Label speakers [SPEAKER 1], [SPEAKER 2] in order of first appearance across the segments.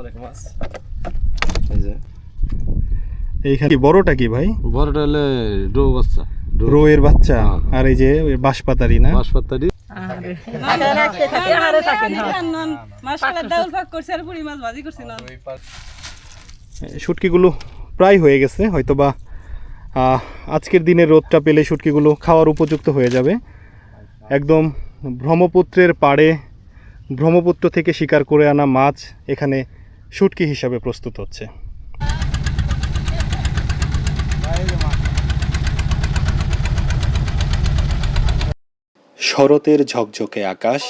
[SPEAKER 1] অনেক মাছ।
[SPEAKER 2] এই যে।
[SPEAKER 3] এইখানে কি বড়টা কি ভাই?
[SPEAKER 2] বড়টা হলে রৌ বাচ্চা।
[SPEAKER 3] রো। এর বাচ্চা।
[SPEAKER 2] হ্যাঁ।
[SPEAKER 3] আর এই যে ওই বাঁশপাতারি না?
[SPEAKER 2] বাঁশপাতারি।
[SPEAKER 4] মাসালা ডাউল পাক করছে আর। পুরি মাছ ভাজি করছি না
[SPEAKER 3] শুটকিগুলো প্রায় হয়ে গেছে হয়তোবা আহ, আজকের দিনে রোদটা পেলে শুটকিগুলো খাওয়ার উপযুক্ত হয়ে যাবে। একদম ব্রহ্মপুত্রের পাড়ে ব্রহ্মপুত্র থেকে শিকার করে আনা মাছ এখানে শুটকি হিসাবে প্রস্তুত হচ্ছে। শরতের ঝকঝকে আকাশ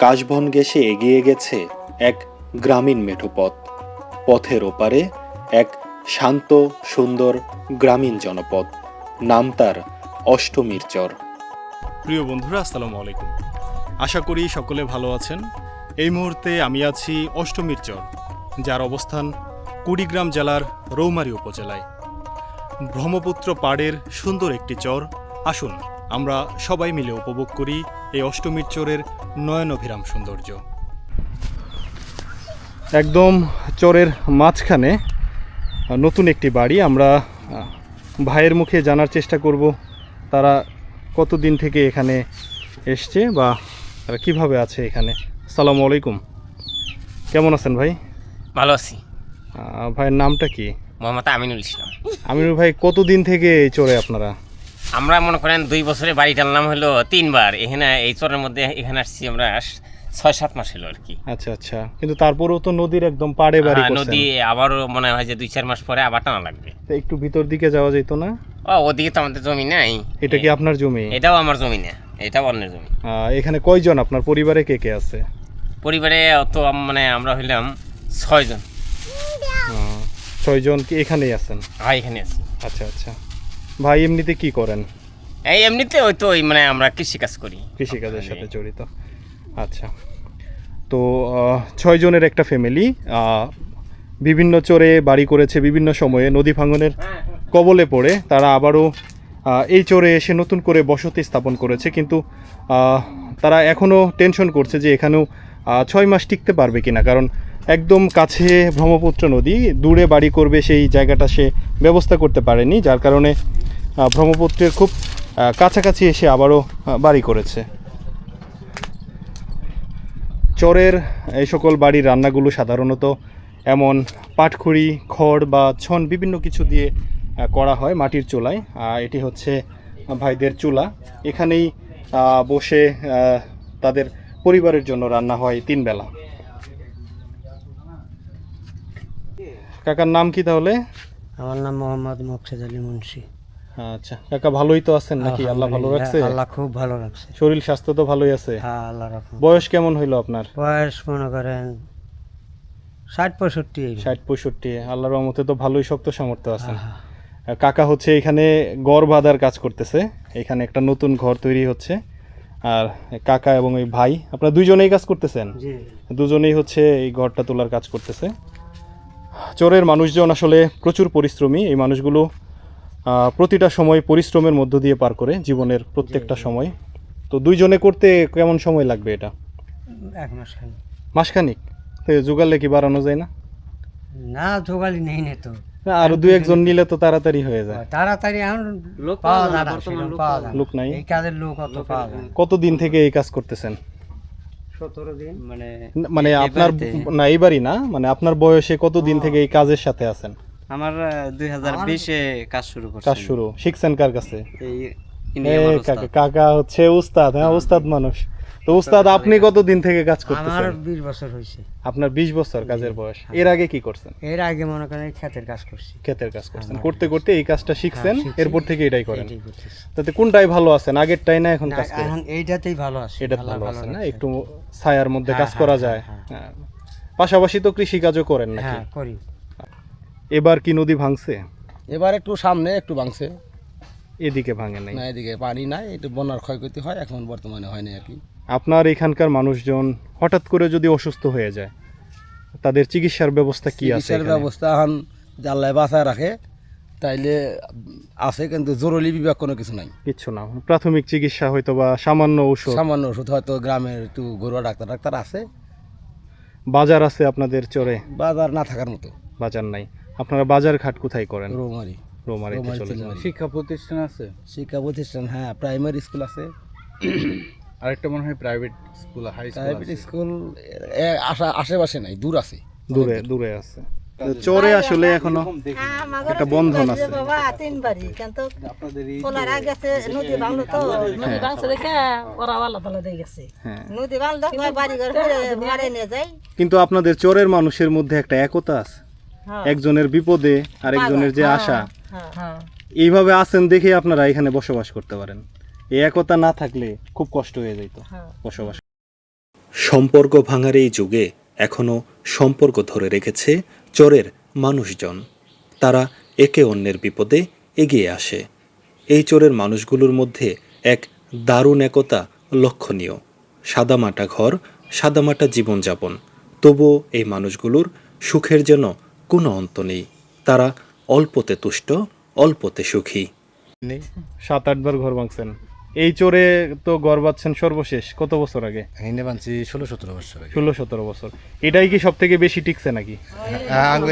[SPEAKER 3] কাশবন গেসে এগিয়ে গেছে এক গ্রামীণ মেঠোপথ। পথের ওপারে এক শান্ত সুন্দর গ্রামীণ জনপদ। নাম তার অষ্টমীর চর। প্রিয় বন্ধুরা আসসালামু আলাইকুম। আশা করি সকলে ভালো আছেন। এই মুহূর্তে আমি আছি অষ্টমীর চর। যার অবস্থান কুড়িগ্রাম জেলার রৌমারী উপজেলায়। ব্রহ্মপুত্র পাড়ের সুন্দর একটি চর, আসুন আমরা সবাই মিলে উপভোগ করি এই অষ্টমীর চরের নয়নভিরাম সৌন্দর্য। একদম চরের মাঝখানে নতুন একটি বাড়ি, আমরা ভাইয়ের মুখে জানার চেষ্টা করব তারা কতদিন থেকে এখানে এসছে বা তারা কীভাবে আছে এখানে। সালামু আলাইকুম। কেমন আছেন ভাই?
[SPEAKER 5] ভালো আছি।
[SPEAKER 3] ভাইয়ের নামটা কি?
[SPEAKER 5] মোহাম্মদ আমিনুল ইসলাম।
[SPEAKER 3] আমিনুর ভাই কতদিন থেকে এই চরে আপনারা?
[SPEAKER 5] আমরা মনে করেন দুই বছরে বাড়ি টানলাম হলো তিনবার। এখানে এই চরের মধ্যে এখানে আসছি আমরা ছয় সাত মাস হলো আর কি।
[SPEAKER 3] আচ্ছা আচ্ছা। কিন্তু তারপরেও তো নদীর একদম পাড়ে বাড়ি
[SPEAKER 5] নদী আবারও মনে হয় যে দুই চার মাস পরে আবার টানা লাগবে।
[SPEAKER 3] তো একটু ভিতর দিকে যাওয়া যেত না?
[SPEAKER 5] ও ওদিকে তো আমাদের জমি নাই।
[SPEAKER 3] এটা কি আপনার জমি?
[SPEAKER 5] এটাও আমার জমি না। এটাও অন্যের জমি।
[SPEAKER 3] এখানে কয়জন? আপনার পরিবারে কে কে আছে?
[SPEAKER 5] পরিবারে তো মানে আমরা হইলাম ছয়জন।
[SPEAKER 3] ছয়জন কি এখানেই আছেন?
[SPEAKER 5] ভাই এখানে আছি।
[SPEAKER 3] আচ্ছা আচ্ছা। ভাই এমনিতে কি করেন?
[SPEAKER 5] এই এমনিতে ওই তো মানে আমরা কৃষিকাজ করি।
[SPEAKER 3] কৃষিকাজের সাথে জড়িত। আচ্ছা। তো ছয়জনের একটা ফ্যামিলি বিভিন্ন চরে বাড়ি করেছে বিভিন্ন সময়ে নদী ভাঙনের কবলে পড়ে। তারা আবারও এই চরে এসে নতুন করে বসতি স্থাপন করেছে। কিন্তু তারা এখনও টেনশন করছে যে এখানেও ছয় মাস টিকতে পারবে কিনা? কারণ একদম কাছে ব্রহ্মপুত্র নদী, দূরে বাড়ি করবে সেই জায়গাটা সে ব্যবস্থা করতে পারেনি, যার কারণে ব্রহ্মপুত্রের খুব কাছাকাছি এসে আবারও বাড়ি করেছে। চরের এই সকল বাড়ির রান্নাগুলো সাধারণত এমন পাটখড়ি, খড় বা ছন বিভিন্ন কিছু দিয়ে করা হয় মাটির চুলায়। এটি হচ্ছে ভাইদের চুলা। এখানেই বসে তাদের পরিবারের জন্য রান্না হয় তিন বেলা। কাকার নাম কি তাহলে?
[SPEAKER 6] আমার নাম মোহাম্মদ মকসেদ আলী মুন্সি।
[SPEAKER 3] আচ্ছা কাকা ভালোই তো আছেন নাকি? আল্লাহ ভালো রাখছে?
[SPEAKER 6] আল্লাহ খুব ভালো রাখছে।
[SPEAKER 3] শরীর স্বাস্থ্য তো ভালোই আছে।
[SPEAKER 6] হ্যাঁ আল্লাহ রাখুন
[SPEAKER 3] বয়স কেমন হইল আপনার?
[SPEAKER 6] বয়স মনে করেন ষাট পঁয়ষট্টি
[SPEAKER 3] ষাট পঁয়ষট্টি আল্লাহর রহমতে তো ভালোই শক্ত সামর্থ্য আছেন
[SPEAKER 6] হ্যাঁ,
[SPEAKER 3] কাকা হচ্ছে এখানে গড় বাঁধার কাজ করতেছে। এখানে একটা নতুন ঘর তৈরি হচ্ছে। আর কাকা এবং ওই ভাই আপনারা দুইজনেই কাজ করতেছেন? দুজনেই হচ্ছে এই ঘরটা তোলার কাজ করতেছে। চোরের মানুষজন আসলে প্রচুর পরিশ্রমী। এই মানুষগুলো প্রতিটা সময় পরিশ্রমের মধ্য দিয়ে পার করে জীবনের প্রত্যেকটা সময়। তো দুইজনে করতে কেমন সময় লাগবে এটা?
[SPEAKER 6] এক মাস খান
[SPEAKER 3] মাসখানিক? তো জোগাড়লে কি বাড়ানো যায় না?
[SPEAKER 6] না জোগালি নেই নে তো।
[SPEAKER 3] আরও দু একজন নিলে তো তাড়াতাড়ি হয়ে যায়।
[SPEAKER 6] তাড়াতাড়ি এখন পাওয়া যায় না সেরকম পাওয়া যায় না।
[SPEAKER 3] লোক নাই।
[SPEAKER 6] এই কাজের লোক অত পাওয়া যায় না।
[SPEAKER 3] কতদিন থেকে এই কাজ করতেছেন?
[SPEAKER 6] সতেরো দিন। মানে
[SPEAKER 3] না, মানে আপনার না এইবারই না? মানে আপনার বয়সে কতদিন থেকে এই কাজের সাথে আছেন?
[SPEAKER 1] আমার দুই হাজার বিশে কাজ শুরু করছি।
[SPEAKER 3] কাজ শুরু। শিখছেন কার কাছে?
[SPEAKER 1] এই
[SPEAKER 3] কাকা কাকা হচ্ছে উস্তাদ হ্যাঁ উস্তাদ মানুষ। তো উস্তাদ আপনি কতদিন থেকে কাজ
[SPEAKER 6] আমার
[SPEAKER 3] করতেছেন?
[SPEAKER 6] বিশ বছর হয়েছে
[SPEAKER 3] আপনার বিশ বছর কাজের বয়স। এর আগে কি করছেন?
[SPEAKER 6] এর আগে মনে করেন ক্ষেতের কাজ করছি।
[SPEAKER 3] ক্ষেতের কাজ করছেন। করতে করতে এই কাজটা শিখছেন? এরপর থেকে এটাই করেন। তাতে কোনটাই ভালো আছেন আগেরটাই না এখন কাজ
[SPEAKER 6] এখন এইটাতেই ভালো আছে।
[SPEAKER 3] এটা ভালো আছে না? একটু ছায়ার মধ্যে
[SPEAKER 6] হ্যাঁ,
[SPEAKER 3] কাজ
[SPEAKER 6] হ্যাঁ,
[SPEAKER 3] করা
[SPEAKER 6] হ্যাঁ,
[SPEAKER 3] যায়।
[SPEAKER 6] হ্যাঁ।
[SPEAKER 3] হ্যাঁ। পাশাপাশি তো কৃষিকাজও করেন নাকি?
[SPEAKER 6] হ্যাঁ করি।
[SPEAKER 3] এবার কি নদী ভাঙছে?
[SPEAKER 7] এবার একটু সামনে একটু ভাঙছে।
[SPEAKER 3] এদিকে ভাঙে নাই।
[SPEAKER 7] না এদিকে পানি নাই। একটু বন্যার ক্ষয়ক্ষতি হয় এখন বর্তমানে হয়নি আর কি।
[SPEAKER 3] আপনার এখানকার মানুষজন হঠাৎ করে যদি অসুস্থ হয়ে যায় তাদের চিকিৎসার ব্যবস্থা কি আছে
[SPEAKER 7] চিকিৎসার ব্যবস্থা এখন জাল্লায় বাঁচায় রাখে তাইলে আছে কিন্তু জরুরি বিভাগ কোনো কিছু নাই।
[SPEAKER 3] কিচ্ছু না। প্রাথমিক চিকিৎসা হয়তো বা সামান্য ঔষধ
[SPEAKER 7] সামান্য ওষুধ হয়তো গ্রামের একটু ঘরোয়া ডাক্তার ডাক্তার আছে।
[SPEAKER 3] বাজার আছে আপনাদের চরে?
[SPEAKER 7] বাজার না থাকার মতো।
[SPEAKER 3] বাজার নাই। আপনারা বাজার ঘাট কোথায় করেন?
[SPEAKER 7] রোমারি।
[SPEAKER 3] রোমারিতে
[SPEAKER 7] রৌমারি।
[SPEAKER 8] শিক্ষা প্রতিষ্ঠান আছে?
[SPEAKER 7] শিক্ষা প্রতিষ্ঠান হ্যাঁ প্রাইমারি স্কুল আছে।
[SPEAKER 8] আরেকটা মনে হয় private school high school
[SPEAKER 7] private school আশা আশেপাশে নাই দূর আছে।
[SPEAKER 3] দূরে দূরে আছে। চরে আসলে এখনও একটা বন্ধন আছে।
[SPEAKER 9] বাবা তিন বাড়ি কিন্তু পোলার আগে গেছে নদী ভাঙলো তো। নদী ভাঙছে দেখে ওরা আল্লাহ তালা দিয়ে গেছে
[SPEAKER 3] হ্যাঁ।
[SPEAKER 9] নদী ভাঙলো বাড়ি ঘর মারে নিয়ে যায়।
[SPEAKER 3] কিন্তু আপনাদের চরের মানুষের মধ্যে একটা একতা আছে।
[SPEAKER 9] হ্যাঁ।
[SPEAKER 3] একজনের বিপদে আরেকজনের যে আশা।
[SPEAKER 9] হ্যাঁ।
[SPEAKER 3] এইভাবে আছেন দেখে আপনারা এখানে বসবাস করতে পারেন। এই একতা না থাকলে খুব কষ্ট হয়ে যেত
[SPEAKER 9] হ্যাঁ।
[SPEAKER 3] বসবাস।
[SPEAKER 10] সম্পর্ক ভাঙার এই যুগে এখনও সম্পর্ক ধরে রেখেছে চরের মানুষজন। তারা একে অন্যের বিপদে এগিয়ে আসে। এই চোরের মানুষগুলোর মধ্যে এক দারুণ একতা লক্ষণীয়। সাদামাটা ঘর সাদামাটা জীবনযাপন। তবুও এই মানুষগুলোর সুখের যেন কোনো অন্ত নেই। তারা অল্পতে তুষ্ট অল্পতে সুখী।
[SPEAKER 3] সাত আটবার ঘর ভাঙছেন। এই চোরে তো ঘর বাঁধছেন সর্বশেষ কত বছর আগে?
[SPEAKER 7] ষোলো সতেরো বছর আগে।
[SPEAKER 3] ষোলো সতেরো বছর। এটাই কি সব থেকে বেশি টিকছে নাকি?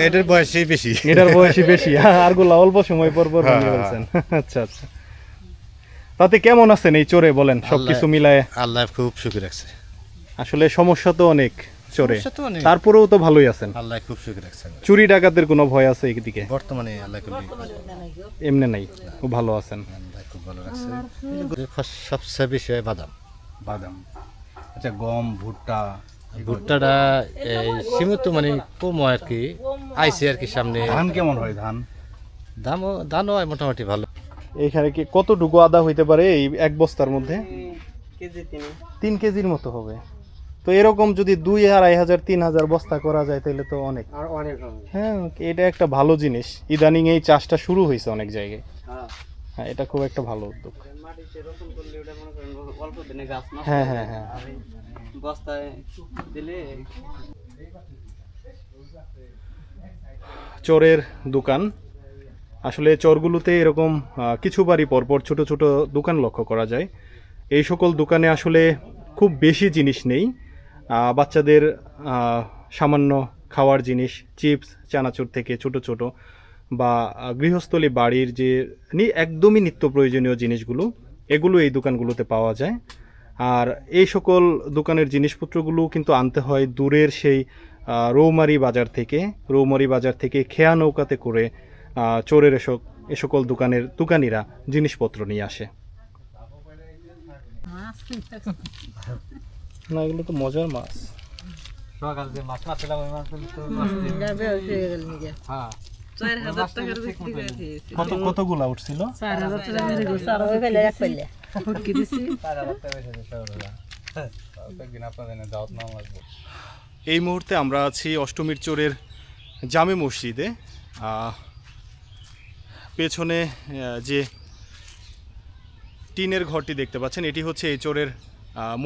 [SPEAKER 7] এটার বয়সই বেশি।
[SPEAKER 3] এটার বয়সী বেশি। আরগুলা অল্প সময় পর পর ভেঙে ফেলছেন। আচ্ছা আচ্ছা। তাতে কেমন আছেন এই চোরে বলেন? সবকিছু মিলায়।
[SPEAKER 7] আল্লাহ খুব সুখী রাখছে।
[SPEAKER 3] আসলে সমস্যা তো অনেক চরে।
[SPEAKER 7] সমস্যা তো অনেক।
[SPEAKER 3] তারপরেও তো ভালোই আছেন।
[SPEAKER 7] আল্লাহ খুব সুখী রাখছে
[SPEAKER 3] চুরি ডাকাতের কোনো ভয় আছে এইদিকে
[SPEAKER 7] বর্তমানে আল্লাহ
[SPEAKER 3] এমনি নাই। খুব ভালো আছেন।
[SPEAKER 7] আল্লাহ খুব ভালো রাখছে সবচেয়ে বেশি হয় বাদাম।
[SPEAKER 8] বাদাম। আচ্ছা গম ভুট্টা
[SPEAKER 2] ভুট্টাটা এই সীমিত মানে কম হয় আর কি আইসে আর কি সামনে।
[SPEAKER 8] ধান কেমন হয় ধান?
[SPEAKER 2] দামও দামও হয় মোটামুটি ভালো।
[SPEAKER 3] এইখানে কি কতটুকু আদা হইতে পারে এই এক বস্তার মধ্যে?
[SPEAKER 11] তিন
[SPEAKER 3] কেজির মতো হবে। তো এরকম যদি দুই আড়াই হাজার তিন হাজার বস্তা করা যায় তাহলে তো অনেক।
[SPEAKER 11] আর অনেক হবে।
[SPEAKER 3] হ্যাঁ এটা একটা ভালো জিনিস। ইদানিং এই চাষটা শুরু হয়েছে অনেক জায়গায়।
[SPEAKER 11] হ্যাঁ
[SPEAKER 3] এটা খুব একটা ভালো উদ্যোগ। হ্যাঁ
[SPEAKER 11] হ্যাঁ
[SPEAKER 3] হ্যাঁ
[SPEAKER 11] বস্তায় দিলে
[SPEAKER 3] চোরের দোকান। আসলে চরগুলোতে এরকম কিছু বাড়ি পরপর ছোট ছোট দোকান লক্ষ্য করা যায়। এই সকল দোকানে আসলে খুব বেশি জিনিস নেই। বাচ্চাদের সামান্য খাওয়ার জিনিস চিপস চানাচুর থেকে ছোট ছোট। বা গৃহস্থলী বাড়ির যে নি- একদমই নিত্য প্রয়োজনীয় জিনিসগুলো এগুলো এই দোকানগুলোতে পাওয়া যায়। আর এই সকল দোকানের জিনিসপত্রগুলো কিন্তু আনতে হয় দূরের সেই রৌমারি বাজার থেকে। রৌমারি বাজার থেকে খেয়া নৌকাতে করে চোরের এসব এ সকল দোকানের দোকানিরা জিনিসপত্র নিয়ে আসে। না এগুলো তো মজার মাছ।
[SPEAKER 11] সকাল যে মাছ ওই হ্যাঁ।
[SPEAKER 3] কত কতগুলা উঠছিল?
[SPEAKER 8] আসব
[SPEAKER 3] এই মুহূর্তে আমরা আছি অষ্টমীর চোরের জামে মসজিদে। পেছনে যে টিনের ঘরটি দেখতে পাচ্ছেন এটি হচ্ছে এই চোরের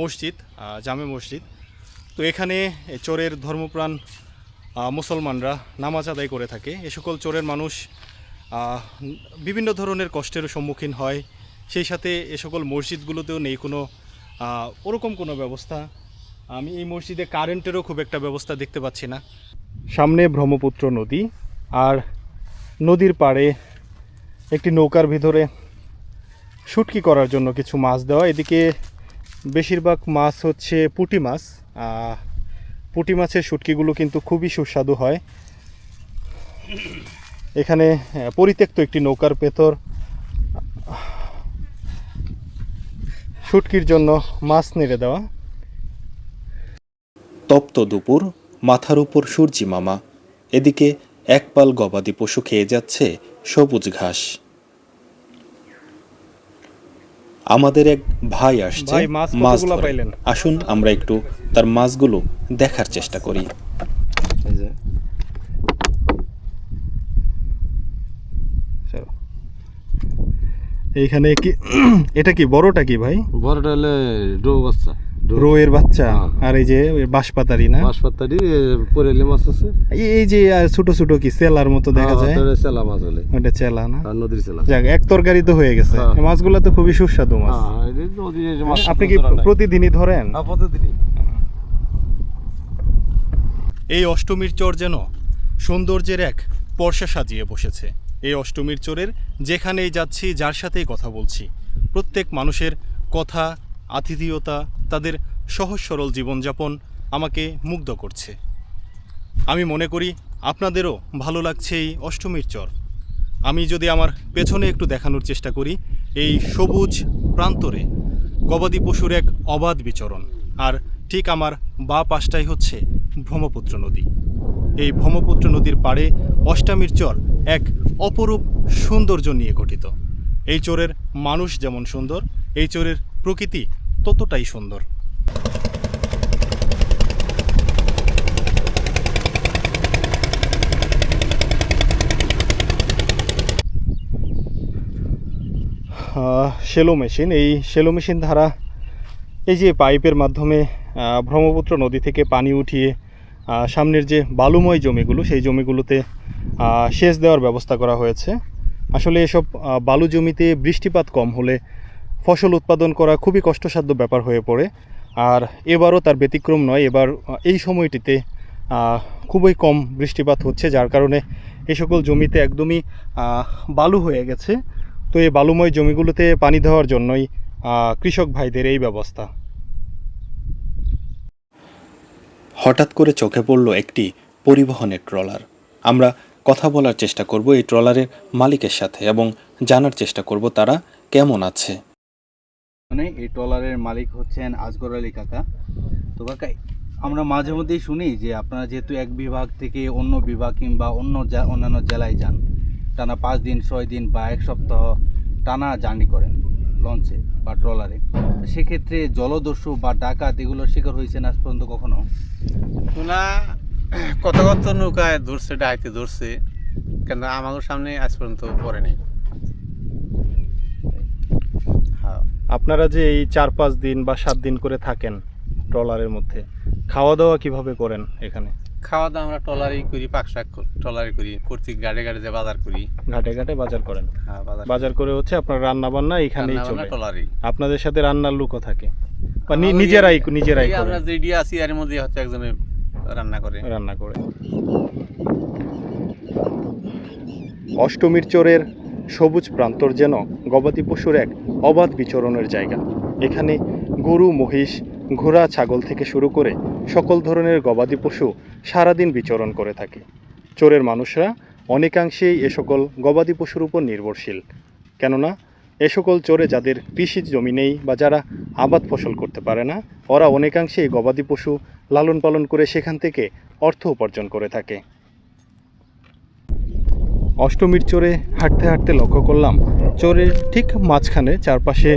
[SPEAKER 3] মসজিদ জামে মসজিদ। তো এখানে এই চোরের ধর্মপ্রাণ মুসলমানরা নামাজ আদায় করে থাকে। এ সকল চোরের মানুষ বিভিন্ন ধরনের কষ্টের সম্মুখীন হয়। সেই সাথে এ সকল মসজিদগুলোতেও নেই কোনো ওরকম কোনো ব্যবস্থা। আমি এই মসজিদে কারেন্টেরও খুব একটা ব্যবস্থা দেখতে পাচ্ছি না। সামনে ব্রহ্মপুত্র নদী আর নদীর পাড়ে একটি নৌকার ভিতরে শুটকি করার জন্য কিছু মাছ দেওয়া। এদিকে বেশিরভাগ মাছ হচ্ছে পুঁটি মাছ। পুঁটি মাছের শুটকিগুলো কিন্তু খুবই সুস্বাদু হয়। এখানে পরিত্যক্ত একটি নৌকার ভেতর শুটকির জন্য মাছ নেড়ে দেওয়া।
[SPEAKER 10] তপ্ত দুপুর, মাথার উপর সূর্যি মামা। এদিকে এক পাল গবাদি পশু খেয়ে যাচ্ছে সবুজ ঘাস। আমাদের এক ভাই আসছে
[SPEAKER 3] মাছ। পাইলেন?
[SPEAKER 10] আসুন আমরা একটু তার মাছগুলো দেখার চেষ্টা করি
[SPEAKER 8] এই যে
[SPEAKER 3] চলো। এইখানে কি এটা কি বড়টা কি ভাই
[SPEAKER 8] বড়টা হলে রৌ বাচ্চা
[SPEAKER 3] রোয়ের বাচ্চা
[SPEAKER 8] হ্যাঁ।
[SPEAKER 3] আর এই যে বাঁশপাতারি না?
[SPEAKER 8] বাঁশপাতারি পরেলি মাছ আছে।
[SPEAKER 3] এই- যে ছোট ছোট কি সেলার মতো দেখা
[SPEAKER 8] হ্যাঁ,
[SPEAKER 3] যায়?
[SPEAKER 8] চেলা মাছ হলে
[SPEAKER 3] ওটা চেলা না?
[SPEAKER 8] নদীর চেলা।
[SPEAKER 3] যাক এক তরকারি তো হয়ে গেছে।
[SPEAKER 8] হ্যাঁ।
[SPEAKER 3] মাছগুলো তো খুবই সুস্বাদু মাছ।
[SPEAKER 8] হ্যাঁ এই যে নদীর যে মাছ
[SPEAKER 3] আপনি কি প্রতিদিনই ধরেন?
[SPEAKER 8] হ্যাঁ, প্রতিদিনই।
[SPEAKER 3] এই অষ্টমীর চর যেন সৌন্দর্যের এক পর্ষা সাজিয়ে বসেছে। এই অষ্টমীর চোরের যেখানেই যাচ্ছি যার সাথেই কথা বলছি। প্রত্যেক মানুষের কথা আতিথেয়তা তাদের সহজ সরল জীবনযাপন আমাকে মুগ্ধ করছে। আমি মনে করি আপনাদেরও ভালো লাগছে এই অষ্টমীর চর। আমি যদি আমার পেছনে একটু দেখানোর চেষ্টা করি, এই সবুজ প্রান্তরে গবাদি পশুর এক অবাধ বিচরণ, আর ঠিক আমার বা পাশটাই হচ্ছে ব্রহ্মপুত্র নদী। এই ব্রহ্মপুত্র নদীর পাড়ে অষ্টামীর চর এক অপরূপ সৌন্দর্য নিয়ে গঠিত। এই চোরের মানুষ যেমন সুন্দর, এই চোরের প্রকৃতি ততটাই সুন্দর। সেলো মেশিন, এই সেলো মেশিন দ্বারা এই যে পাইপের মাধ্যমে ব্রহ্মপুত্র নদী থেকে পানি উঠিয়ে সামনের যে বালুময় জমিগুলো, সেই জমিগুলোতে সেচ দেওয়ার ব্যবস্থা করা হয়েছে। আসলে এসব বালু জমিতে বৃষ্টিপাত কম হলে ফসল উৎপাদন করা খুবই কষ্টসাধ্য ব্যাপার হয়ে পড়ে। আর এবারও তার ব্যতিক্রম নয়, এবার এই সময়টিতে খুবই কম বৃষ্টিপাত হচ্ছে, যার কারণে এ সকল জমিতে একদমই বালু হয়ে গেছে। তো এই বালুময় জমিগুলোতে পানি দেওয়ার জন্যই কৃষক ভাইদের এই ব্যবস্থা।
[SPEAKER 10] হঠাৎ করে চোখে পড়ল একটি পরিবহনের ট্রলার। আমরা কথা বলার চেষ্টা করব এই ট্রলারের মালিকের সাথে এবং জানার চেষ্টা করব তারা কেমন আছে।
[SPEAKER 8] মানে এই ট্রলারের মালিক হচ্ছেন আজগর আলী কাকা। তো কাকা, আমরা মাঝে মধ্যেই শুনি যে আপনারা যেহেতু এক বিভাগ থেকে অন্য বিভাগ কিংবা অন্য অন্যান্য জেলায় যান, টানা পাঁচ দিন, ছয় দিন বা এক সপ্তাহ টানা জার্নি করেন লঞ্চে বা ট্রলারে। সেক্ষেত্রে জলদস্যু বা ডাকাত এগুলোর শিকার হয়েছেন আজ পর্যন্ত কখনো?
[SPEAKER 11] ওনা কত কত নৌকায় ধরছে ডাইতে ধরছে, কিন্তু আমাদের সামনে আজ পর্যন্ত পড়ে নেই হ্যাঁ
[SPEAKER 3] আপনারা যে এই চার পাঁচ দিন বা সাত দিন করে থাকেন ট্রলারের মধ্যে খাওয়া দাওয়া কীভাবে করেন এখানে?
[SPEAKER 11] খাওয়া দাওয়া আমরা ট্রলারই করি পাক শাক ট্রলারই করি কর্তৃক গাড়ি গাড়ি যে বাজার করি।
[SPEAKER 3] ঘাটে ঘাটে বাজার করেন?
[SPEAKER 11] হ্যাঁ বাজার
[SPEAKER 3] করে। হচ্ছে আপনার রান্না বান্না এখানেই চলে।
[SPEAKER 11] ট্রলারই।
[SPEAKER 3] আপনাদের সাথে রান্নার লোকও থাকে? বা নিজেরাই নিজেরাই
[SPEAKER 11] আমরা যেডি আছি এর মধ্যে হচ্ছে একজনে রান্না করে।
[SPEAKER 3] রান্না করে। অষ্টমীর চোরের সবুজ প্রান্তর যেন গবাদি পশুর এক অবাধ বিচরণের জায়গা। এখানে গরু, মহিষ, ঘোড়া, ছাগল থেকে শুরু করে সকল ধরনের গবাদি পশু সারাদিন বিচরণ করে থাকে। চোরের মানুষরা অনেকাংশেই এ সকল গবাদি পশুর উপর নির্ভরশীল। কেননা, এ সকল চোরে যাদের কৃষি জমি নেই বা যারা আবাদ ফসল করতে পারে না, ওরা অনেকাংশেই গবাদি পশু লালন পালন করে সেখান থেকে অর্থ উপার্জন করে থাকে। অষ্টমীর চোরে হাঁটতে হাঁটতে লক্ষ্য করলাম, চোরের ঠিক মাঝখানে চারপাশে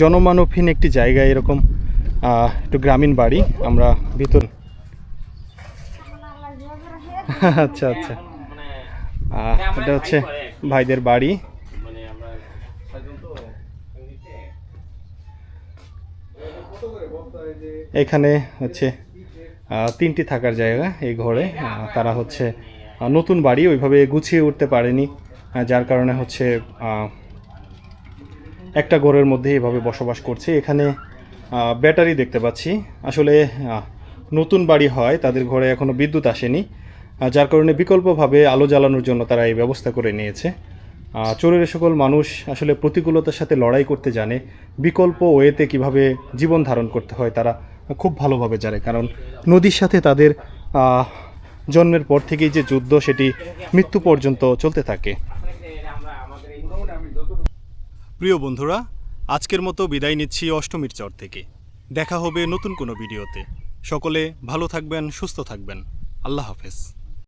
[SPEAKER 3] জনমানবহীন একটি জায়গা এরকম একটু গ্রামীণ বাড়ি, আমরা ভিতর আচ্ছা আচ্ছা। এটা হচ্ছে ভাইদের বাড়ি। এখানে হচ্ছে তিনটি থাকার জায়গা এই ঘরে তারা হচ্ছে নতুন বাড়ি ওইভাবে গুছিয়ে উঠতে পারেনি যার কারণে হচ্ছে একটা ঘরের মধ্যে এভাবে বসবাস করছে। এখানে ব্যাটারি দেখতে পাচ্ছি। আসলে নতুন বাড়ি হয়, তাদের ঘরে এখনও বিদ্যুৎ আসেনি যার কারণে বিকল্পভাবে আলো জ্বালানোর জন্য তারা এই ব্যবস্থা করে নিয়েছে। চোরের সকল মানুষ আসলে প্রতিকূলতার সাথে লড়াই করতে জানে, বিকল্প ওয়েতে কীভাবে জীবন ধারণ করতে হয়, তারা খুব ভালোভাবে জানে। কারণ নদীর সাথে তাদের জন্মের পর থেকেই যে যুদ্ধ, সেটি মৃত্যু পর্যন্ত চলতে থাকে। প্রিয় বন্ধুরা, আজকের মতো বিদায় নিচ্ছি অষ্টমীর চর থেকে। দেখা হবে নতুন কোনো ভিডিওতে। সকলে ভালো থাকবেন, সুস্থ থাকবেন। আল্লাহ হাফেজ।